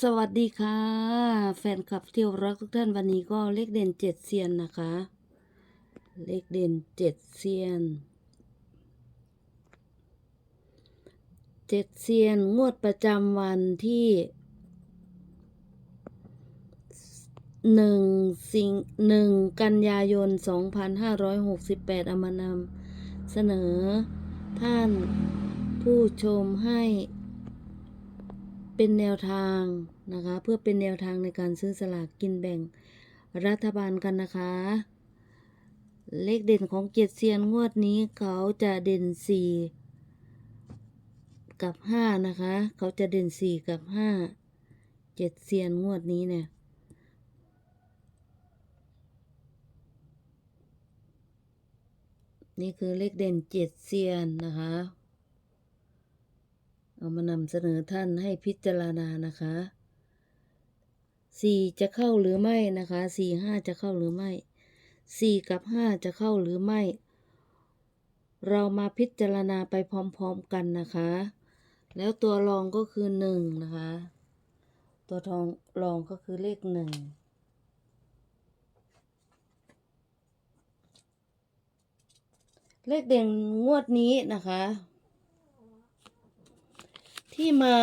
สวัสดีค่ะ แฟนคลับเที่ยวรักทุกท่านวันนี้ก็เลขเด่นเจ็ดเซียนนะคะ เลขเด่นเจ็ดเซียนเจ็ดเซียนงวดประจำวันที่หนึ่งสิงหนึ่งกันยายนสองพันห้าร้อยหกสิบแปดอมานำเสนอท่านผู้ชมให้ เป็นแนวทางนะคะ เพื่อเป็นแนวทางในการซื้อสลากกินแบ่งรัฐบาลกันนะคะ เลขเด่นของเกียรติเซียนงวดนี้เขาจะเด่นสี่กับห้านะคะ เขาจะเด่นสี่กับห้าเจ็ดเซียนงวดนี้เนี่ยนี่คือเลขเด่นเจ็ดเซียนนะคะ เอามานำเสนอท่านให้พิจารณานะคะสี่จะเข้าหรือไม่นะคะสี่ห้าจะเข้าหรือไม่สี่กับห้าจะเข้าหรือไม่ เรามาพิจารณาไปพร้อมๆกันนะคะ แล้วตัวรองก็คือหนึ่งนะคะ ตัวทองรองก็คือเลขหนึ่งเลขเด่นงวดนี้นะคะ ที่มา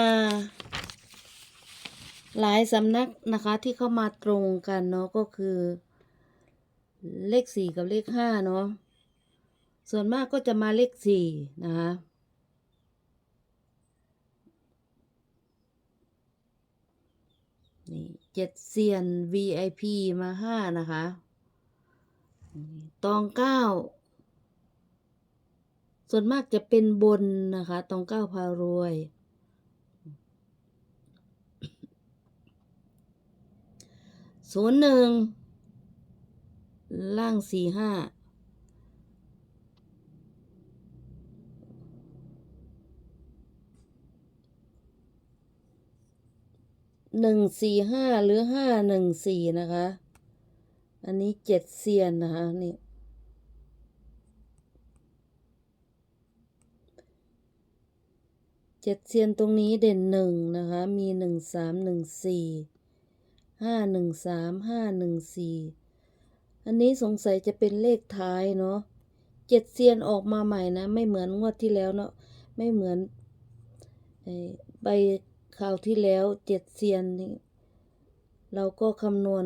หลายสำนักนะคะที่เข้ามาตรงกันเนาะก็คือ เลขสี่กับเลขห้าเนาะส่วนมากก็จะมาเลขสี่นะคะนี่เจ็ดเซียน VIP มาห้านะคะตองเก้าส่วนมากจะเป็นบนนะคะ ตองเก้าพารวย ศูนย์หนึ่งล่างสี่ห้าหนึ่งสี่ห้าหรือห้าหนึ่งสี่นะคะ อันนี้เจ็ดเซียนนะคะนี่เจ็ดเซียนตรงนี้เด่นหนึ่งนะคะ มีหนึ่งสามหนึ่งสี่ ห้าหนึ่งสามห้าหนึ่งสี่อันนี้สงสัยจะเป็นเลขท้ายเนาะเจ็ดเซียนออกมาใหม่นะ ไม่เหมือนงวดที่แล้วเนาะไม่เหมือนไอ้ใบข่าวที่แล้วเจ็ดเซียนนี่เราก็คำนวณ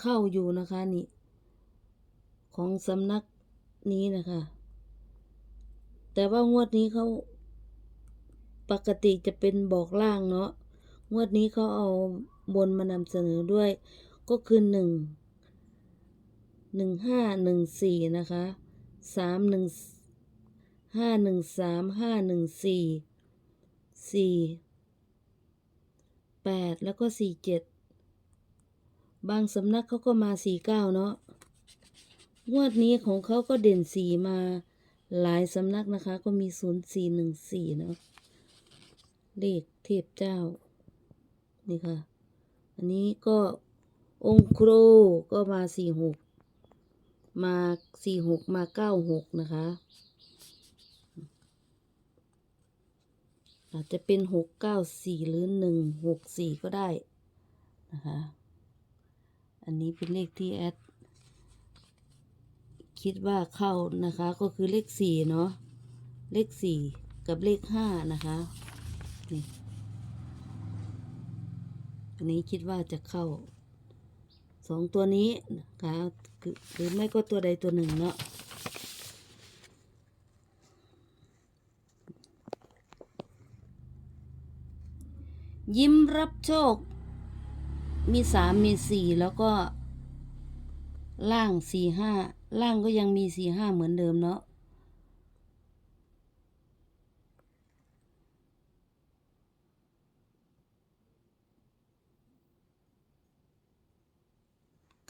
เข้าอยู่นะคะนี่ ของสำนักนี้นะคะ แต่ว่างวดนี้เขาปกติจะเป็นบอกล่างเนาะงวดนี้เขาเอา บนมานำเสนอด้วย ก็คือหนึ่งหนึ่งห้าหนึ่งสี่นะคะสามหนึ่งห้าหนึ่งสามห้าหนึ่งสี่สี่แปดแล้วก็สี่เจ็ดบางสำนักเขาก็มาสี่เก้าเนาะงวดนี้ของเขาก็เด่นสี่มาหลายสำนักนะคะ ก็มีศูนย์สี่หนึ่งสี่เนาะเลขเทพเจ้า นี่ค่ะ อันนี้ก็องค์ครูก็มาสี่หกมาสี่หกมาเก้าหกนะคะ อาจจะเป็นหกเก้าสี่หรือหนึ่งหกสี่ก็ได้นะคะ อันนี้เป็นเลขที่แอดคิดว่าเข้านะคะก็คือเลขสี่เนาะเลขสี่กับเลขห้านะคะนี่ อันนี้คิดว่าจะเข้าสองตัวนี้นะคะหรือไม่ก็ตัวใดตัวหนึ่งเนาะยิ้มรับโชค มีสามมีสี่แล้วก็ ล่างสี่ห้าล่างก็ยังมีสี่ห้าเหมือนเดิมเนาะ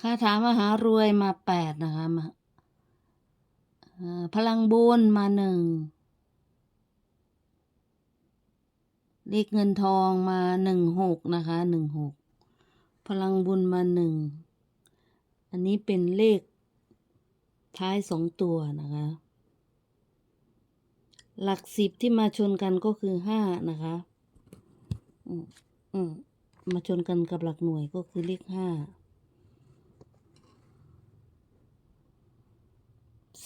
คาถามหารวยมาแปดนะคะมาอ่าพลังบุญมาหนึ่งเลขเงินทองมาหนึ่งหกนะคะหนึ่งหกพลังบุญมาหนึ่งอันนี้เป็นเลขท้ายสองตัวนะคะ หลักสิบที่มาชนกันก็คือห้านะคะอืมอืมมาชนกันกับหลักหน่วยก็คือเลขห้า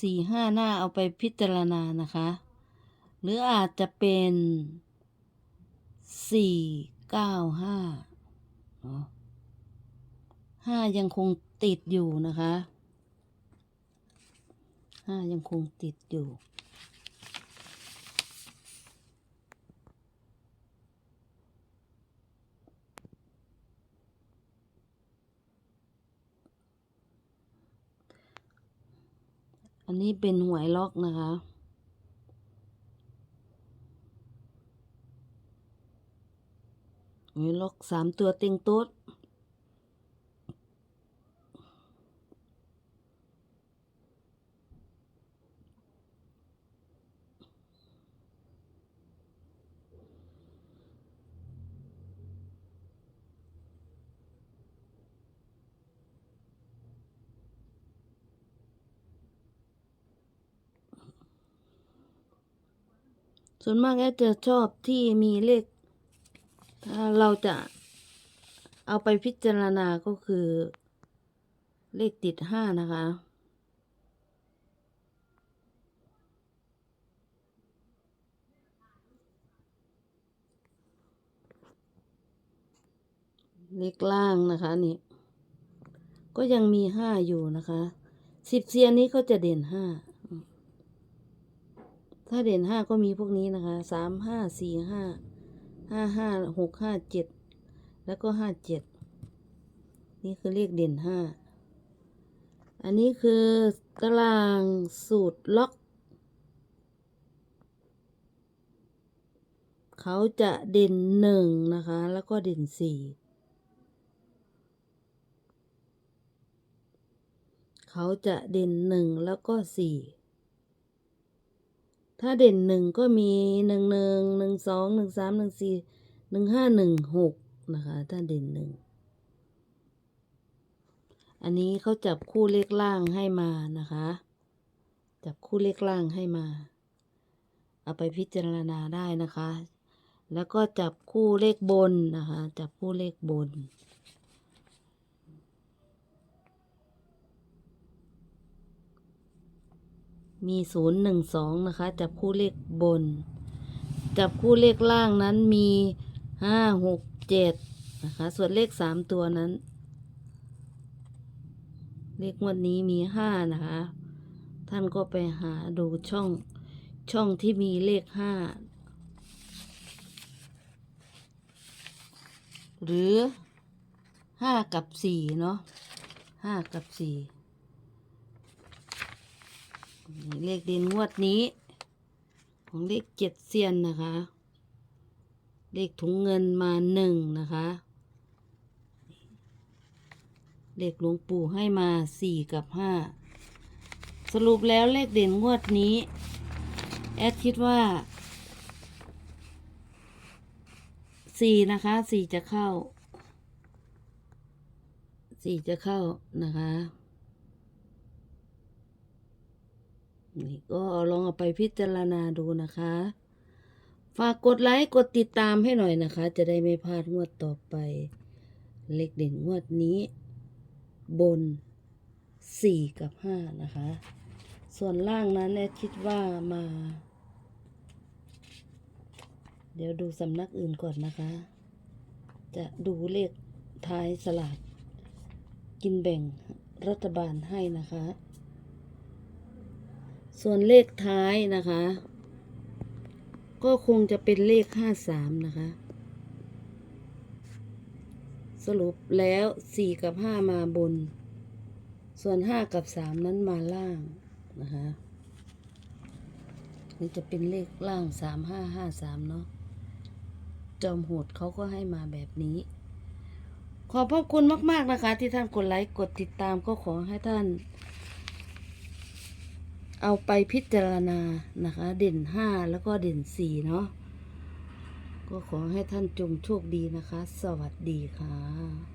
สี่ห้าหน้าเอาไปพิจารณานะคะ หรืออาจจะเป็นสี่เก้าห้าห้ายังคงติดอยู่นะคะห้ายังคงติดอยู่ อันนี้เป็นหวยล็อกนะคะหวยล็อกสามตัวเต็งโต๊ด ส่วนมากแอดจะชอบที่มีเลขถ้าเราจะเอาไปพิจารณาก็คือ เลขติดห้านะคะ เลขล่างนะคะนี่ ก็ยังมีห้าอยู่นะคะ สิบเซียนนี้ก็จะเด่นห้า ถ้าเด่นห้าก็มีพวกนี้นะคะสามห้าสี่ห้าห้าห้าหกห้าเจ็ดแล้วก็ห้าเจ็ดนี่คือเลขเด่นห้าอันนี้คือตารางสูตรล็อก เขาจะเด่นหนึ่งนะคะ แล้วก็เด่นสี่เขาจะเด่นหนึ่งแล้วก็สี่ ถ้าเด่นหนึ่งก็มีหนึ่งหนึ่งหนึ่งสองหนึ่งสามหนึ่งสี่หนึ่งห้าหนึ่งหกนะคะ ถ้าเด่นหนึ่งอันนี้เขาจับคู่เลขล่างให้มานะคะ จับคู่เลขล่างให้มา เอาไปพิจารณาได้นะคะ แล้วก็จับคู่เลขบนนะคะ จับคู่เลขบน มีศูนย์หนึ่งสองนะคะ จับคู่เลขบน จับคู่เลขล่างนั้นมีห้าหกเจ็ดนะคะ ส่วนเลขสามตัวนั้น เลขงวดนี้มีห้านะคะ ท่านก็ไปหาดูช่องช่องที่มีเลขห้าหรือห้ากับสี่เนาะห้ากับสี่นี่ เลขเด่นงวดนี้ ของเลขเจ็ดเซียนนะคะ เลขถุงเงินมาหนึ่งนะคะ เลขหลวงปู่ให้มาสี่กับห้าสรุปแล้วเลขเด่นงวดนี้ แอดคิดว่าสี่นะคะสี่จะเข้าสี่จะเข้านะคะ นี่ก็ลองเอาไปพิจารณาดูนะคะ ฝากกดไลค์กดติดตามให้หน่อยนะคะ จะได้ไม่พลาดงวดต่อไป เลขเด่นงวดนี้ บนสี่กับห้านะคะ ส่วนล่างนั้นแอดคิดว่ามา เดี๋ยวดูสำนักอื่นก่อนนะคะ จะดูเลขท้ายสลากกินแบ่งรัฐบาลให้นะคะ ส่วนเลขท้ายนะคะ ก็คงจะเป็นเลขห้าสามนะคะ สรุปแล้วสี่กับห้ามาบน ส่วนห้ากับสามนั้นมาล่างนะคะนี่จะเป็นเลขล่างสามห้าห้าสามเนาะจอมโหดเขาก็ให้มาแบบนี้ ขอบพระคุณมาก ๆ นะคะ ที่ท่านกดไลค์ กดติดตามก็ขอให้ท่าน เอาไปพิจารณานะคะ เด่นห้าแล้วก็เด่นสี่เนาะก็ขอให้ท่านจงโชคดีนะคะ สวัสดีค่ะ